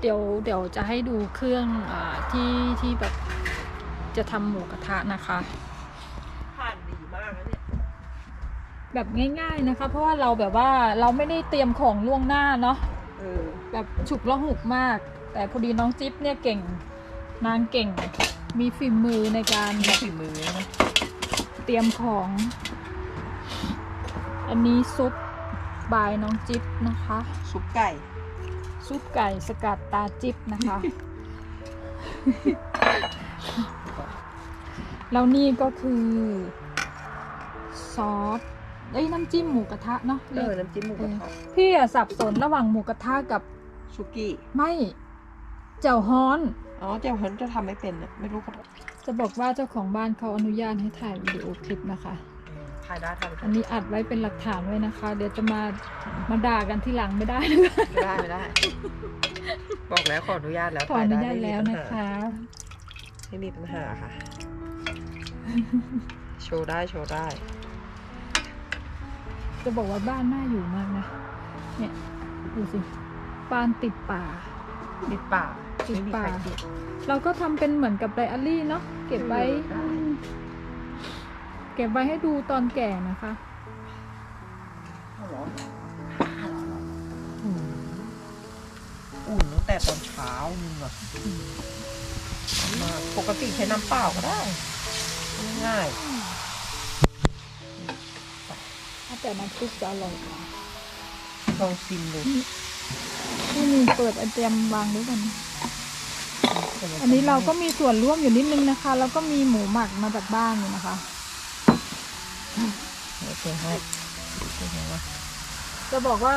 เดี๋ยวเดี๋ยวจะให้ดูเครื่องอาที่ที่แบบจะทำหมูกระทะนะคะผ่านดีมากนะเนี่ยแบบง่าย ๆนะคะ เพราะว่าเราแบบว่าเราไม่ได้เตรียมของล่วงหน้าเนาะเออแบบฉุกละหุกมาก แต่พอดีน้องจิ๊บเนี่ยเก่งนางเก่ง มีฝีมือในการมีแบบฝีมือนะเตรียมของ อันนี้ซุปบายน้องจิ๊บนะคะ ซุปไก่ ซุปไก่สกัดตาจิ๊บนะคะ แล้วนี่ก็คือ ซอสเอ้ยน้ำจิ้มหมูกระทะเนาะเออน้ำจิ้มหมูกระทะพี่อะสับสนระหว่างหมูกระทะกับซุกี้ไม่เจ้าฮ้อน อ๋อเจ้าเฮิร์นจะทำไม่เป็นอะไม่รู้เขาจะบอกว่าเจ้าของบ้านเขาอนุญาตให้ถ่ายวิดีโอคลิปนะคะ ถ่ายได้ถ่ายอันนี้อัดไว้เป็นหลักฐานไว้นะคะ เดี๋ยวจะมามาด่ากันที่หลังไม่ได้นะคะ ไม่ได้ไม่ได้ บอกแล้วขออนุญาตแล้วขออนุญาตถ่ยได้แล้วนะคะ ไม่มีปัญหาค่ะ โชว์ได้โชว์ได้ จะบอกว่าบ้านน่าอยู่มากนะ เนี่ยดูสิบ้านติดป่า ติดป่าติดไม่มีป่าใครติดเราก็ทำเป็นเหมือนกับไดอารี่เนาะเก็บไว้เออได้อืม เก็บไว้ให้ดูตอนแก่นะคะอืมอุ่นตั้งแต่ตอนเช้านึงอะมาปกติใช้น้ำเปล่าก็ได้ ง่ายแต่น้ำซุปจะอร่อยกว่าลองชิมดูที่มีเปิดไอเตรียมวางด้วยกัน อันนี้เราก็มีส่วนร่วมอยู่นิดนึงนะคะ แล้วก็มีหมูหมักมาจากบ้านอยู่นะคะ โอเคให้โอเคนะจะบอกว่า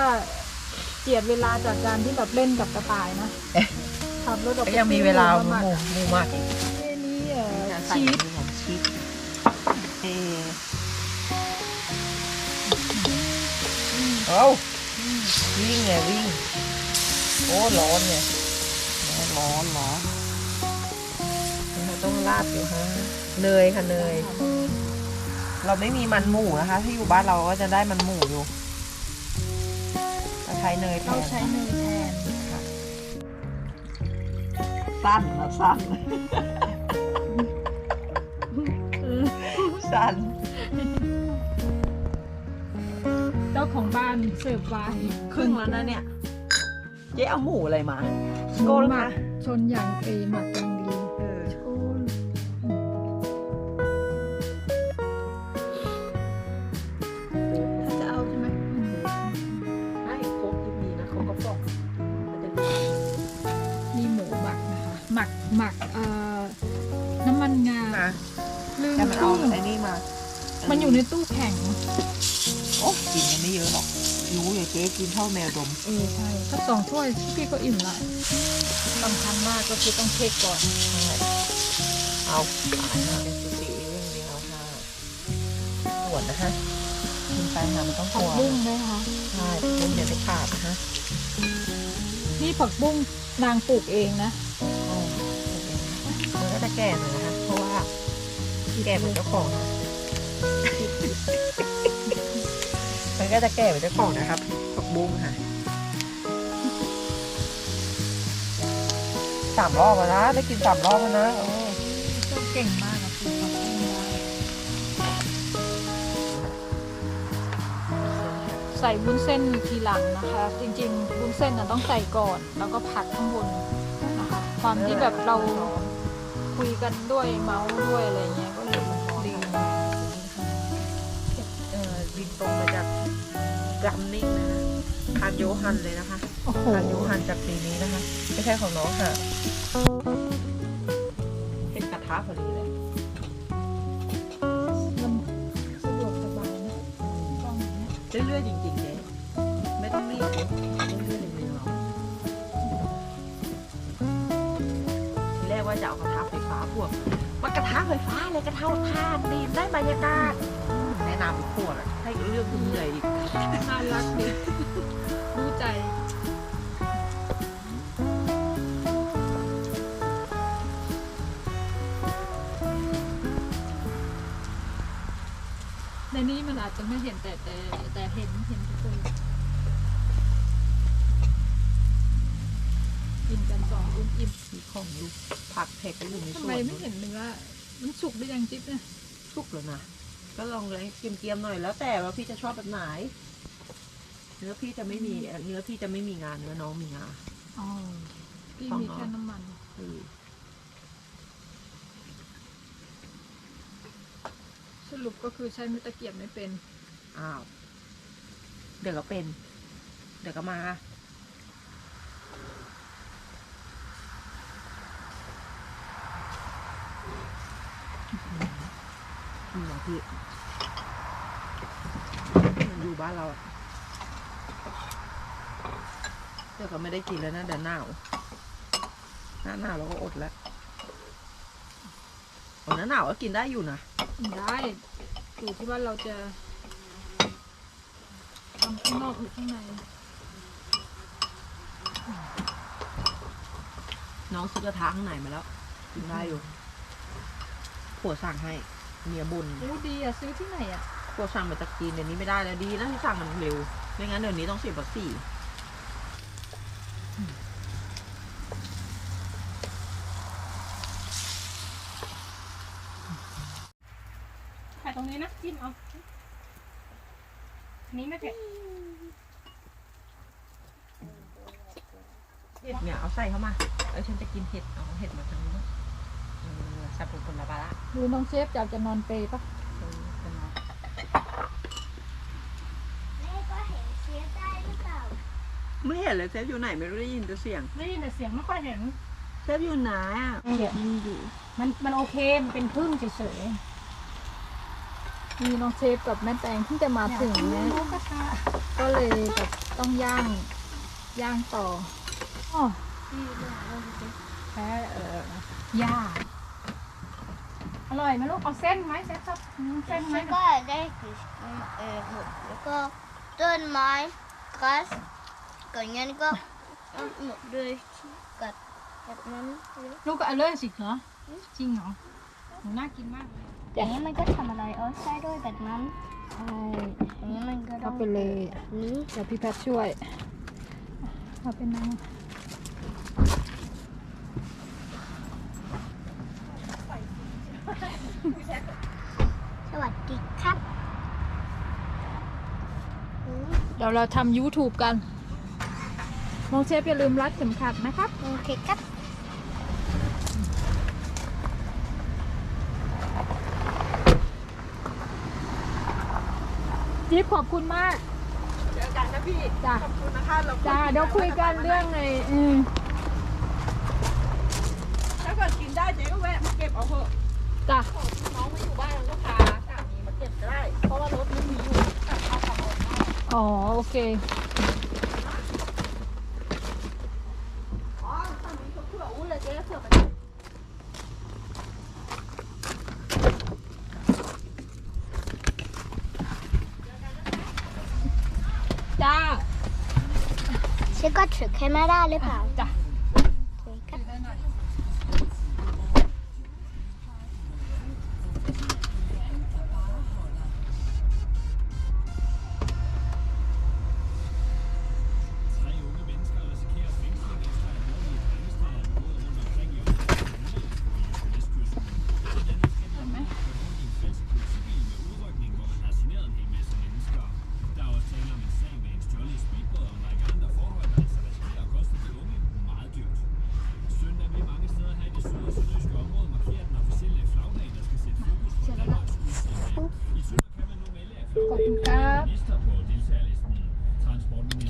เจียดเวลาจากการที่แบบเล่นกับกระต่ายนะขับรถออกก็ไปยังมีเวลาซื้อหหมูมูหมูมากอีกอันนี้เอ่อใส่ชีสหอมชีสเออเอาวิ่งไงวิ่ง โอ้ร้อนไงร้อนร้อนเราต้องราดอยู่ฮะเนยค่ะเนย เราไม่มีมันหมูนะคะ ที่อยู่บ้านเราก็จะได้มันหมูอยู่เราใช้เนยแทเรานใช้เนยแทนค่ะสั้นนะสั้น สั้น เจ้าของบ้านเสิร์ฟไวน์ครึ่งแล้วนะเนี่ย เจ๊เอาหมูอะไรมาหโกมูนหมามักชนอย่างเอหมักอย่ มัมันอยู่ในตู้แข็ง โอ้กินกันไม่เยอะหรอกรู้อย่าเจ๊กินเท่าแมวดม เออใช่ถ้าสองถ้วยพี่ก็อิ่มละสำคัญมากก็คือต้องเช็คก่อนใช่เอาตายนะเป็นสุสีเรื่องเดียวค่ะหวดนะฮะกินไปค่ะมันต้องกผัลักวบุ้งด้วยค่ะใช่บุ้งอย่าไปขาดนะฮะนี่ผักบุ้งนางปลูกเองนะอ๋อมันก็จะแก่หน่อยนะคะเพราะว่าแก่เหมือนเจ้าของนะ ก็จะแก่เหมือนเจ้าของนะครับผักบุ้งค่ะสามรอบแล้วนะ ได้กินสามรอบแล้วนะเออเจ้าเก่งมากอะปลูกผักบุ้งได้ใส่วุ้นเส้นทีหลังนะคะ จริงๆวุ้นเส้นน่ะต้องใส่ก่อน แล้วก็ผัดข้างบนนะคะ ความที่แบบเราคุยกันด้วยเมาส์ด้วยอะไรเงี้ย คานโยฮันเลยนะคะโอ้โหคานโยฮันจากปีนี้นะคะ ไม่ใช่ของน้องค่ะ เป็นกระทะพอดีเลยมันสะดวกสบายนะกล้องอย่างเนี้ยเรื่อยๆจริงๆเจ๊ไม่ต้องรีบเรื่อยๆเรื่อยๆเราทีแรกว่าจะเอากระทะไฟฟ้าพวกมากระทะไฟฟ้าเลยกระทะทานดีได้บรรยากาศแนะนำไปพวกอะให้เรื่องคุณเหนื่อยอีกน่ารักดี รู้ใจในนี้มันอาจจะไม่เห็นแต่แต่แต่เห็นเห็นทุกคนกินกันอิ่มอิ่มมีของอยู่ผักเผ็กก็อยู่ในสทำวนไมไม่เห็นเนื้อมันสุกได้ยังจิ๊บเนี่ยสุกแล้วนะ ก็ลองเลยเกรียมๆหน่อยแล้วแต่ว่าพี่จะชอบแบบไหน เนื้อพี่จะไม่มีเนื้อพี่จะไม่มีงานเนื้อน้องมีงาอ๋อพี่ของมีน้องแค่น้ำมันอืมสรุปก็คือใช้มือตะเกียบไม่เป็น อ้าว เดี๋ยวก็เป็น เดี๋ยวก็มา อืมเหรอพี่มันอยู่บ้านเราอะ เดี๋ยวก็ไม่ได้กินแล้วนะเดี๋ยวหนาวหน้าหนาวเราก็อดแล้วอ๋อหน้าหนาวก็กินได้อยู่นะได้อยู่ที่ว่าเราจะทำข้างนอกหรือข้างในน้องซื้อกระทะข้างในมาแล้วกินได้อยู่ผัวสั่งให้เมียบุญโอ้ดีอะซื้อที่ไหนอะผัวสั่งมาจากจีนเดี๋ยวนี้ไม่ได้แล้วดีนะที่สั่งมันเร็วไม่งั้นเดี๋ยวนี้ต้องเสียภาษี ถ่ายตรงนี้นะจิ้มเอาอันนี้ไม่เผ็ดเห็ดเนี่ยเอาใส่เข้ามาเออฉันจะกินเห็ดเอาเห็ดมาทางนี้นเออสับปะรดผลบาระดูน้องเชฟอยากจะนอนเปรย์ปะ เออเป็นไง แม่ก็เห็นเชียร์ได้หรือเปล่า ไม่ เห็นเลยเซฟอยู่ไหนไม่รู้ได้ยินแต่เสียงได้ยินแต่เสียงไม่ค่อยเห็นเซฟอยู่ไหนอะเห็นอยู่มันมันโอเคมันเป็นพึ่งเฉยมีน้องเชฟกับแม่แตงเพิ่งจะมาๆถึงเนี่นะยกระทะก็เลยแบบต้องย่างย่างต่ออ๋อแพ้เออย่าอร่อยไหมลูกเอาเส้นไหมเส้นชอบเส้นไหมแล้วก็ได้คือเออหมดแล้วก็ต้นไม้กัส ก่อนงั้นก็หมดเลยกับแบบนั้นเลยลูกก็เอาเลยสิเหรอจริงเหรอหนูน่ากินมากเลยอย่างนี้มันก็ทำอะไรเออใช่ด้วยแบบนั้นใช่อย่างนี้มันก็ต้เข้าองไปเลยนี้เดี๋ยวพี่แพทช่วยเอาเป็นน้สวัสดีครับอืมำเดี๋ยวเราทำ YouTube กัน น้องเชฟอย่าลืมรัดเข็มขัดนะครับ โอเคครับจิ๊บขอบคุณมาก เจอกันนะพี่ จ้ะ ขอบคุณนะคะเราจ้าเดี๋ยวคุยกันเรื่องในอืมถ้าเกิดกินได้เจ๊ก็แวะมาเก็บเอาเถอะจ้ะน้องไม่อยู่บ้านก็พาสามีมาเก็บก็ได้ เพราะว่ารถไม่มีอยู่กลับเอากลับออกได้อ๋อโอเค อ๋อสามีเขาเผื่ออุ้นเลยเจ๊ก็เผื่อไปจ้าเชื่อก็ถือแคมราหรือเปล่า จ้ะ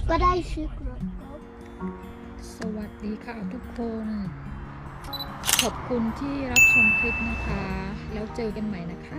ก็ได้ชื่อกรดสวัสดีค่ะทุกคน ขอบคุณที่รับชมคลิปนะคะ แล้วเจอกันใหม่นะคะ